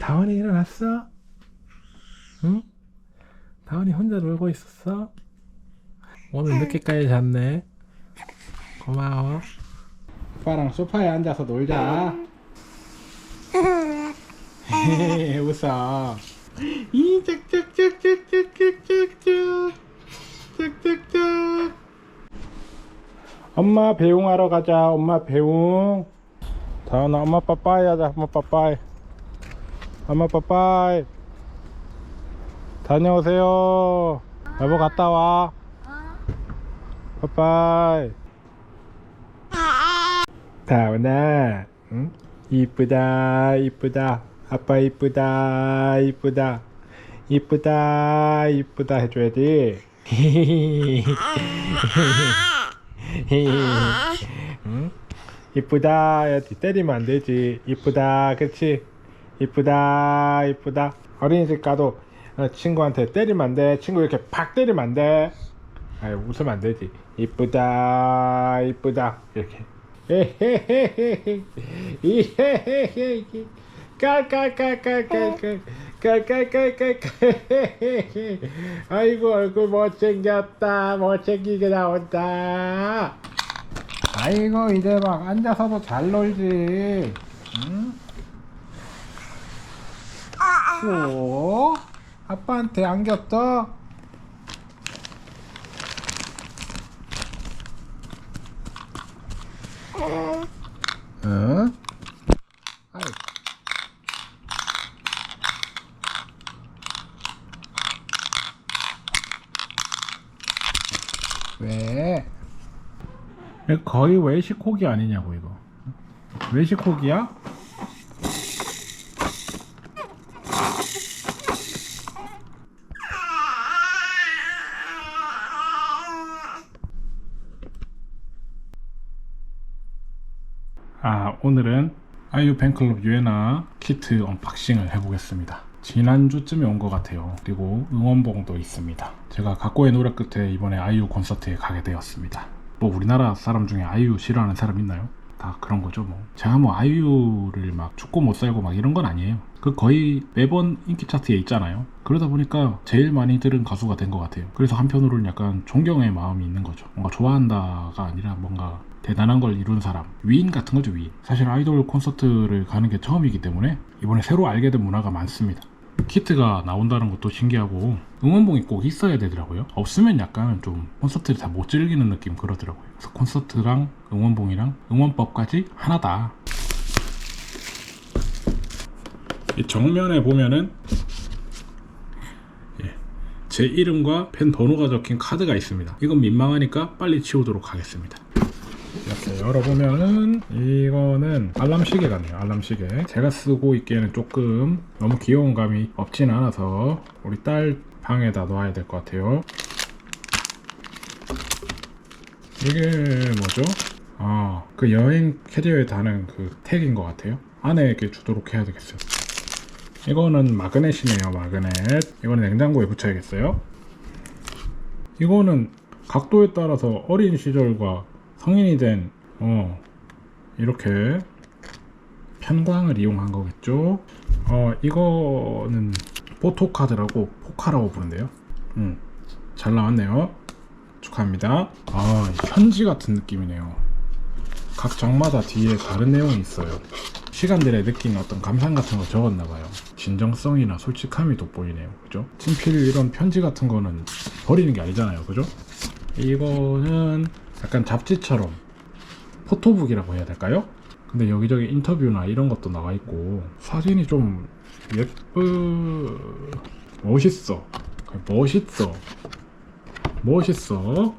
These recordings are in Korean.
다원이 일어났어? 응? 다원이 혼자 놀고 있었어? 오늘 늦게까지 잤네. 고마워. 오빠랑 소파에 앉아서 놀자. 웃어. 이 짝짝짝짝짝짝짝짝 짝짝짝. 엄마 배웅하러 가자. 엄마 배웅. 다원아 엄마 빠빠이 하자. 엄마 빠빠이. 엄마 빠빠이. 다녀오세요. 여보 갔다 와. 빠빠이. 다원아, 응? 이쁘다, 이쁘다. 아빠 이쁘다, 이쁘다. 이쁘다, 이쁘다 해줘야지. 응? 이쁘다. 때리면 안 되지. 이쁘다, 그치? 이쁘다, 이쁘다. 어린이집 가도 어, 친구한테 때리면 안 돼. 친구 이렇게 팍 때리면 안 돼. 아 웃으면 안 되지. 이쁘다, 이쁘다. 이렇게. 에헤헤헤헤. 이헤헤헤. 깔깔깔깔깔깔. 깔깔깔깔깔. 아이고 얼굴 못생겼다. 못생기게 나온다. 아이고 이제 막 앉아서도 잘 놀지. 응? 오? 아빠한테? 아이. 왜? 거의 외식호기 아니냐고 이거 외식호기야? 오늘은 아이유 팬클럽 유에나 키트 언박싱을 해보겠습니다. 지난주쯤에 온 것 같아요. 그리고 응원봉도 있습니다. 제가 각고의 노력 끝에 이번에 아이유 콘서트에 가게 되었습니다. 뭐 우리나라 사람 중에 아이유 싫어하는 사람 있나요? 다 그런 거죠 뭐. 제가 뭐 아이유를 막 죽고 못 살고 막 이런 건 아니에요. 그 거의 매번 인기 차트에 있잖아요. 그러다 보니까 제일 많이 들은 가수가 된 것 같아요. 그래서 한편으로는 약간 존경의 마음이 있는 거죠. 뭔가 좋아한다가 아니라 뭔가 대단한 걸 이룬 사람. 위인 같은 거죠 위인. 사실 아이돌 콘서트를 가는 게 처음이기 때문에 이번에 새로 알게 된 문화가 많습니다. 키트가 나온다는 것도 신기하고 응원봉이 꼭 있어야 되더라고요. 없으면 약간 좀 콘서트를 다 못 즐기는 느낌 그러더라고요. 그래서 콘서트랑 응원봉이랑 응원법까지 하나다. 이 정면에 보면은 예, 제 이름과 팬 번호가 적힌 카드가 있습니다. 이건 민망하니까 빨리 치우도록 하겠습니다 이렇게 열어보면은 이거는 알람 시계 같네요. 알람 시계. 제가 쓰고 있기에는 조금 너무 귀여운 감이 없진 않아서 우리 딸 방에다 놔야 될 것 같아요. 이게 뭐죠? 아, 그 여행 캐리어에 다는 그 택인 것 같아요. 안에 이렇게 주도록 해야 되겠어요. 이거는 마그넷이네요 마그넷. 이거는 냉장고에 붙여야겠어요. 이거는 각도에 따라서 어린 시절과 성인이 된 어, 이렇게 편광을 이용한 거겠죠. 어, 이거는 포토카드라고 포카라고 부른대요. 음, 잘 나왔네요. 축하합니다. 아, 현지 같은 느낌이네요. 각 장마다 뒤에 다른 내용이 있어요. 시간들의 느낀 어떤 감상 같은 거 적었나 봐요. 진정성이나 솔직함이 돋보이네요. 그죠? 친필 이런 편지 같은 거는 버리는 게 아니잖아요. 그죠? 이거는 약간 잡지처럼 포토북이라고 해야 될까요? 근데 여기저기 인터뷰나 이런 것도 나와 있고 사진이 좀 예쁘 멋있어. 멋있어. 멋있어.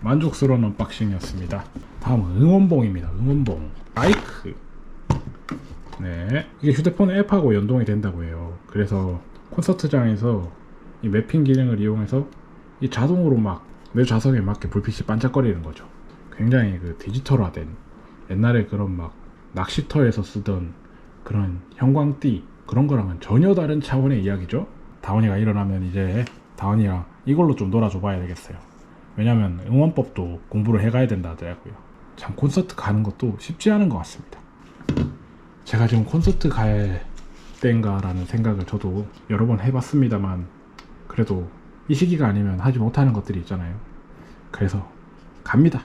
만족스러운 언박싱이었습니다. 다음은 응원봉입니다. 응원봉. 마이크. 네. 이게 휴대폰 앱하고 연동이 된다고 해요. 그래서 콘서트장에서 이 매핑 기능을 이용해서 이 자동으로 막 내 좌석에 맞게 불빛이 반짝거리는 거죠. 굉장히 그 디지털화된 옛날에 그런 막 낚시터에서 쓰던 그런 형광띠 그런 거랑은 전혀 다른 차원의 이야기죠. 다원이가 일어나면 이제 다원이랑 이걸로 좀 놀아줘 봐야 되겠어요. 왜냐면 응원법도 공부를 해가야 된다 하더라고요. 참 콘서트 가는 것도 쉽지 않은 것 같습니다. 제가 지금 콘서트 갈 때인가 라는 생각을 저도 여러 번 해봤습니다만 그래도 이 시기가 아니면 하지 못하는 것들이 있잖아요. 그래서 갑니다.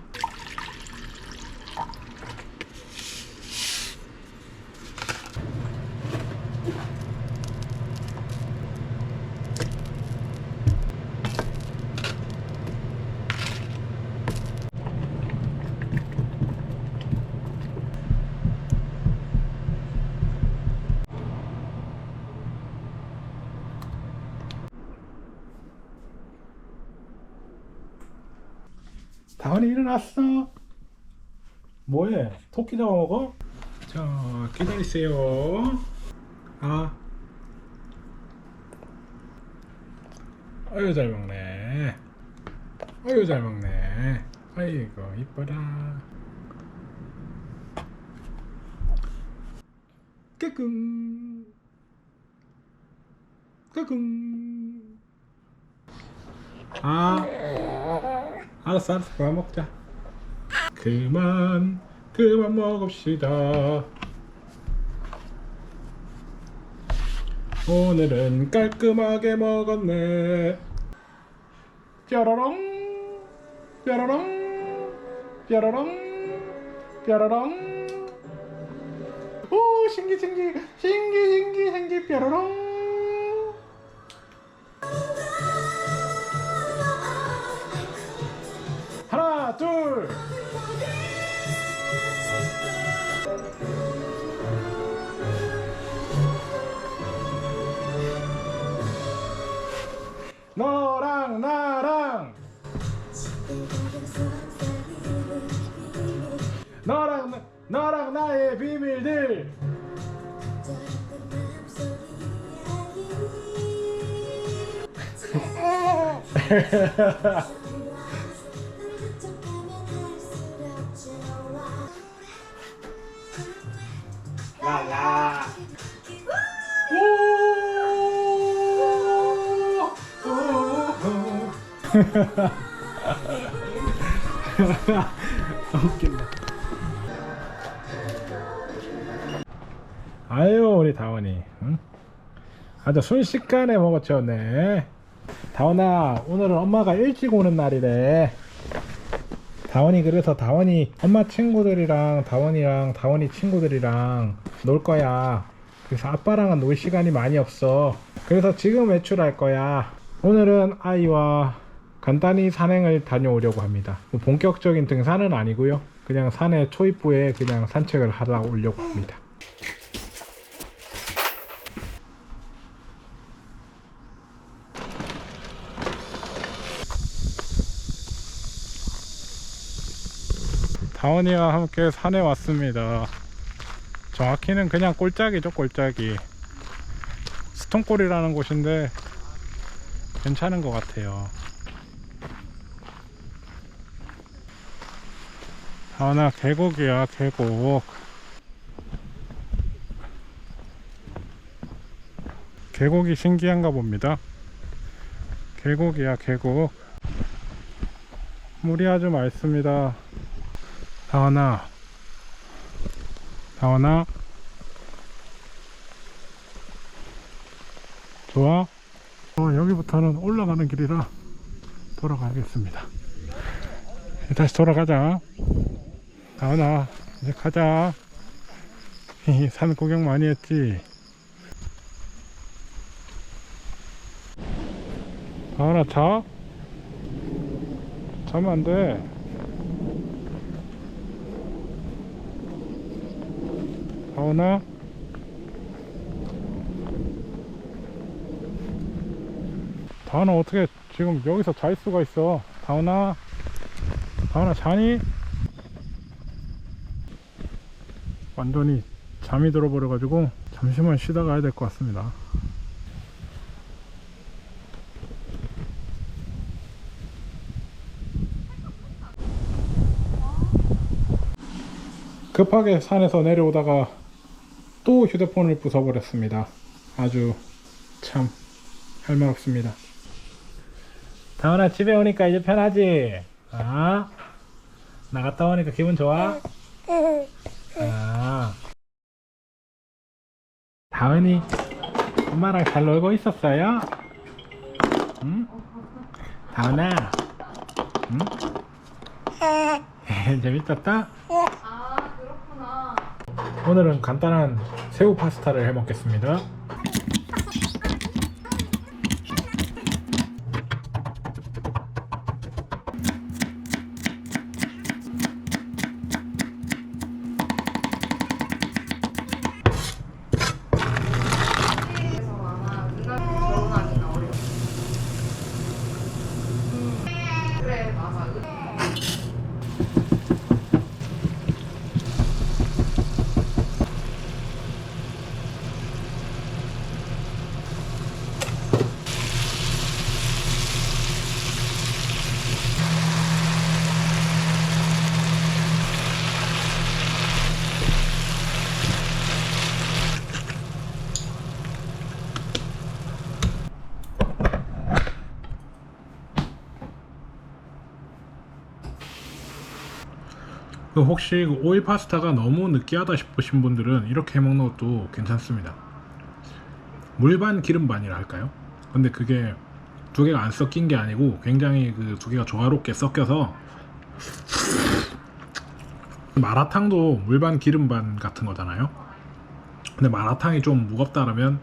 다원이 일어났어? 뭐해? 토끼 잡아먹어? 자 기다리세요. 아. 아유 잘 먹네. 아유 잘 먹네. 아이고 이뻐라. 까꿍 까꿍 아 알았어 알았어. 그만 먹자. 그만 그만 먹읍시다. 오늘은 깔끔하게 먹었네. 뾰로롱 뾰로롱 뾰로롱 뾰로롱. 오 신기 신기 신기 신기 신기 뾰로롱 너랑 나랑. 너랑 나- 너랑 나의 비밀들. 라 웃긴다 아유 우리 다원이 응? 아주 순식간에 먹었죠 네 다원아 오늘은 엄마가 일찍 오는 날이래 다원이 그래서 다원이 엄마 친구들이랑 다원이랑 다원이 친구들이랑 놀 거야. 그래서 아빠랑은 놀 시간이 많이 없어. 그래서 지금 외출할 거야. 오늘은 아이와 간단히 산행을 다녀오려고 합니다. 뭐 본격적인 등산은 아니고요. 그냥 산에 초입부에 그냥 산책을 하다 오려고 합니다. 다원이와 함께 산에 왔습니다. 정확히는 그냥 꼴짝이죠, 꼴짝이. 스톤골이라는 곳인데 괜찮은 것 같아요. 다원아, 계곡이야, 계곡. 계곡이 신기한가 봅니다. 계곡이야, 계곡. 물이 아주 맑습니다. 다원아 다원아 좋아? 어, 여기부터는 올라가는 길이라 돌아가겠습니다 다시 돌아가자 다원아 이제 가자. 산 구경 많이 했지? 다원아 자? 자면 안돼. 다원아 다원아 어떻게 지금 여기서 잘 수가 있어? 다원아? 다원아 자니? 완전히 잠이 들어버려 가지고 잠시만 쉬다 가야 될 것 같습니다 급하게 산에서 내려오다가 또 휴대폰을 부숴버렸습니다. 아주 참 할 말 없습니다. 다은아 집에 오니까 이제 편하지? 아 나갔다 오니까 기분 좋아? 아 다은이 엄마랑 잘 놀고 있었어요? 응? 다은아 응? 재밌었다? 아 그렇구나. 오늘은 간단한 새우 파스타를 해 먹겠습니다. 그 혹시 그 오일 파스타가 너무 느끼하다 싶으신 분들은 이렇게 해 먹는 것도 괜찮습니다. 물 반 기름 반이라 할까요? 근데 그게 두 개가 안 섞인 게 아니고 굉장히 그 두 개가 조화롭게 섞여서 마라탕도 물 반 기름 반 같은 거잖아요. 근데 마라탕이 좀 무겁다라면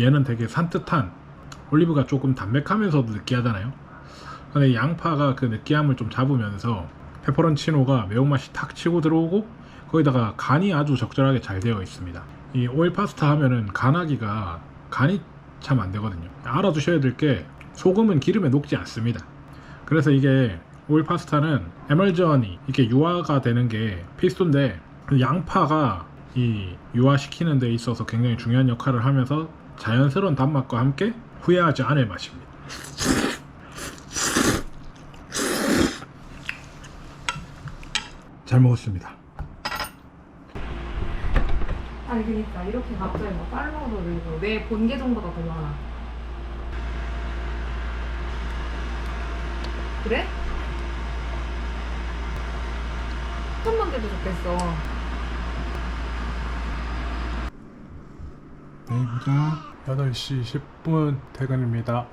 얘는 되게 산뜻한 올리브가 조금 담백하면서도 느끼하잖아요. 근데 양파가 그 느끼함을 좀 잡으면서 페퍼론치노가 매운맛이 탁 치고 들어오고 거기다가 간이 아주 적절하게 잘 되어 있습니다. 이 오일 파스타 하면은 간하기가 간이 참 안 되거든요. 알아두셔야 될 게 소금은 기름에 녹지 않습니다. 그래서 이게 오일 파스타는 에멀전이 이렇게 유화가 되는 게 필수인데 그 양파가 이 유화시키는 데 있어서 굉장히 중요한 역할을 하면서 자연스러운 단맛과 함께 후회하지 않을 맛입니다. 잘 먹었습니다. 아니 그러니까 이렇게 갑자기 막 팔로워도 늘고 내 본 계 정보다 더 많아. 그래? 천만 개도 좋겠어. 내일 보자. 8시 10분 퇴근입니다.